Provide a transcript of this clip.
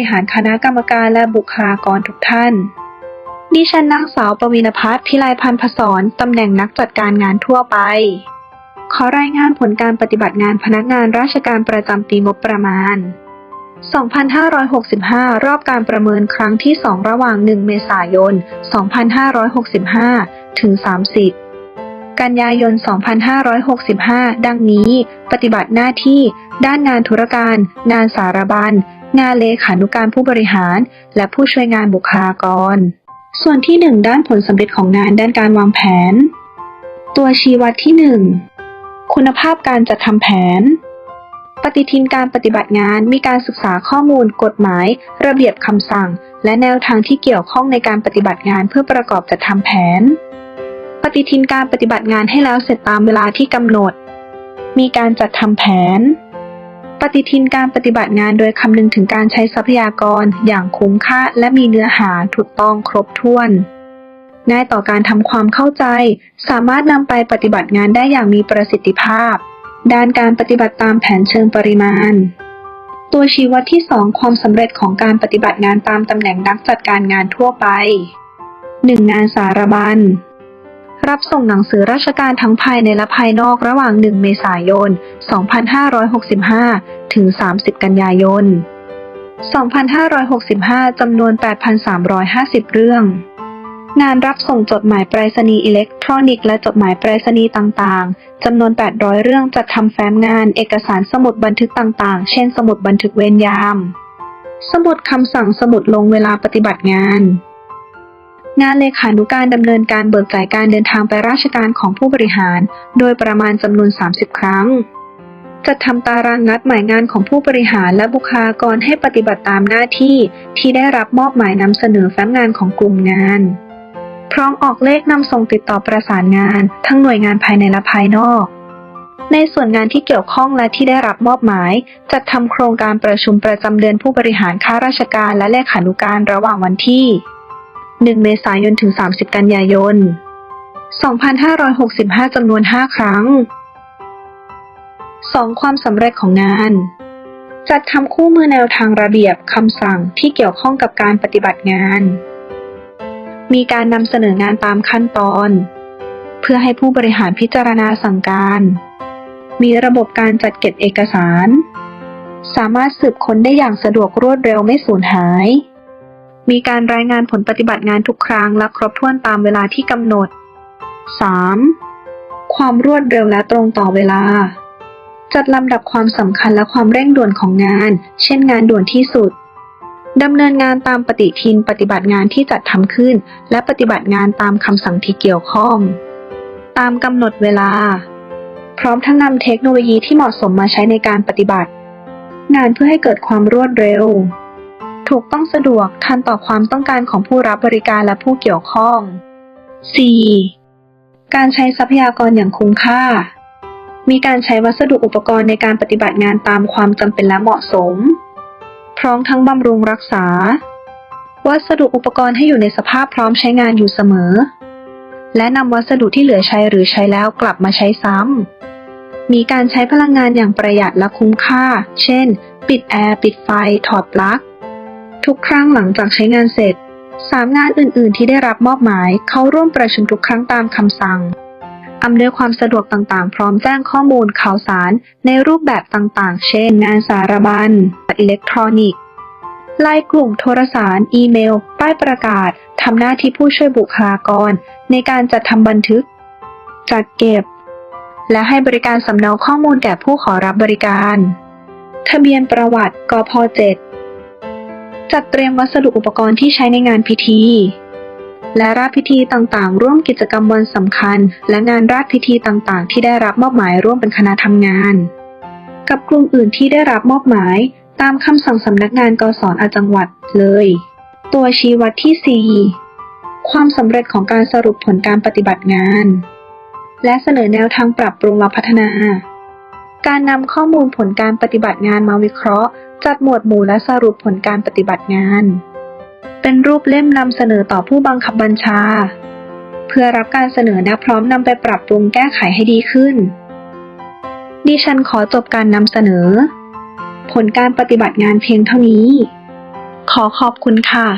ริหารคณะกรรมการและบุคลากรทุกท่าน ดิฉันนางสาวปวีณพัฒน์พิไลพันธ์พศรตำแหน่งนักจัดการงานทั่วไป ขอรายงานผลการปฏิบัติงานพนักงานราชการประจำปีงบประมาณ 2565 รอบการประเมินครั้งที่ 2 ระหว่าง 1 เมษายน 2565 ถึง 30กันยายน 2565 ดังนี้ ปฏิบัติหน้าที่ ด้านงานธุรการ งานสารบัญ งานเลขานุการผู้บริหาร และผู้ช่วยงานบุคลากร ส่วนที่ 1 ด้านผลสำเร็จของงานด้านการวางแผน ตัวชี้วัดที่ 1 คุณภาพการจัดทำแผน ปฏิทินการปฏิบัติงานมีการศึกษาข้อมูล กฎหมาย ระเบียบคำสั่ง และแนวทางที่เกี่ยวข้องในการปฏิบัติงานเพื่อประกอบจัดทำแผน ปฏิทินการปฏิบัติงานให้แล้วเสร็จตามเวลาที่กำหนด มีการจัดทำแผน ปฏิทินการปฏิบัติงานโดยคำนึงถึงการใช้ทรัพยากรอย่างคุ้มค่า และมีเนื้อหาถูกต้องครบถ้วน ง่ายต่อการทำความเข้าใจ สามารถนำไปปฏิบัติงานได้อย่างมีประสิทธิภาพ ด้านการปฏิบัติตามแผนเชิงปริมาณ ตัวชี้วัดที่ 2 ความสำเร็จของการปฏิบัติงานตามตำแหน่งนักจัดการงานทั่วไป 1. งานสารบัญ รับส่งหนังสือราชการทั้งภายในและภายนอกระหว่าง 1 เมษายน 2565 ถึง 30 กันยายน 2565 จำนวน 8,350 เรื่อง งานรับส่งจดหมายไปรษณีย์อิเล็กทรอนิกส์และจดหมายไปรษณีย์ต่างๆ จำนวน 800 เรื่องจัดทำแฟ้มงานเอกสารสมุดบันทึกต่างๆ เช่น สมุดบันทึกเวรยาม สมุดคำสั่งสมุดลงเวลาปฏิบัติงาน งานเลขานุการดำเนินการเบิกจ่ายการเดินทางไปราชการของผู้บริหาร โดยประมาณจำนวน 30 ครั้ง จัดทำตารางนัดหมายงานของผู้บริหารและบุคลากรให้ปฏิบัติตามหน้าที่ที่ได้รับมอบหมายนำเสนอแฟ้มงานของกลุ่มงาน พร้อมออกเลขนำส่งติดต่อประสานงาน ทั้งหน่วยงานภายในและภายนอก ในส่วนงานที่เกี่ยวข้องและที่ได้รับมอบหมาย จัดทำโครงการประชุมประจำเดือนผู้บริหารข้าราชการและเลขานุการระหว่างวันที่ 1 เมษายนถึง 30 กันยายน 2565 จำนวน 5 ครั้ง 2. ความสำเร็จของงาน จัดทำคู่มือแนวทางระเบียบคำสั่งที่เกี่ยวข้องกับการปฏิบัติงาน มีการนำเสนองานตามขั้นตอน เพื่อให้ผู้บริหารพิจารณาสั่งการ มีระบบการจัดเก็บเอกสาร สามารถสืบค้นได้อย่างสะดวกรวดเร็วไม่สูญหาย มีการรายงานผลปฏิบัติงานทุกครั้งและครบถ้วนตามเวลาที่กำหนด 3. ความรวดเร็วและตรงต่อเวลา จัดลำดับความสำคัญและความเร่งด่วนของงาน เช่นงานด่วนที่สุดดำเนินงานตามปฏิทินปฏิบัติงานที่จัดทำขึ้น และปฏิบัติงานตามคำสั่งที่เกี่ยวข้อง ตามกำหนดเวลา พร้อมทั้งนำเทคโนโลยีที่เหมาะสมมาใช้ในการปฏิบัติ งานเพื่อให้เกิดความรวดเร็ว ถูกต้องสะดวกทันต่อความต้องการของผู้รับบริการและผู้เกี่ยวข้อง 4. การใช้ทรัพยากรอย่างคุ้มค่า มีการใช้วัสดุอุปกรณ์ในการปฏิบัติงานตามความจำเป็นและเหมาะสม พร้อมทั้งบำรุงรักษา วัสดุอุปกรณ์ให้อยู่ในสภาพพร้อมใช้งานอยู่เสมอ และนำวัสดุที่เหลือใช้หรือใช้แล้วกลับมาใช้ซ้ำ มีการใช้พลังงานอย่างประหยัดและคุ้มค่า เช่น ปิดแอร์ ปิดไฟ ถอดปลั๊ก ทุกครั้งหลังจากใช้งานเสร็จสามงานอื่น ๆ ที่ได้รับมอบหมายเข้าร่วมประชุมทุกครั้งตามคำสั่งอำนวยความสะดวกต่างๆ พร้อมแจ้งข้อมูลข่าวสารในรูปแบบต่างๆ เช่น งานสารบัญอิเล็กทรอนิกส์ไลน์กลุ่มโทรสาร อีเมล ป้ายประกาศ ทำหน้าที่ผู้ช่วยบุคลากร ในการจัดทำบันทึก จัดเก็บ และให้บริการสำเนาข้อมูลแก่ผู้ขอรับบริการ ทะเบียนประวัติ กพ 7 จัดเตรียมวัสดุอุปกรณ์ที่ใช้ในงานพิธี และราชพิธีต่างๆ ร่วมกิจกรรมวันสำคัญ และงานราชพิธีต่างๆ ที่ได้รับมอบหมายร่วมเป็นคณะทำงาน กับกลุ่มอื่นที่ได้รับมอบหมายตามคำสั่งสำนักงานกศนอจังหวัดเลย ตัวชี้วัดที่ 4 ความสำเร็จของการสรุปผลการปฏิบัติงาน และเสนอแนวทางปรับปรุงและพัฒนา การนำข้อมูลผลการปฏิบัติงานมาวิเคราะห์ จัดหมวดหมู่และสรุปผลการปฏิบัติงาน เป็นรูปเล่มนำเสนอต่อผู้บังคับบัญชา เพื่อรับการเสนอและพร้อมนำไปปรับปรุงแก้ไขให้ดีขึ้น ดิฉันขอจบการนำเสนอ ผลการปฏิบัติงานเพียงเท่านี้ ขอขอบคุณค่ะ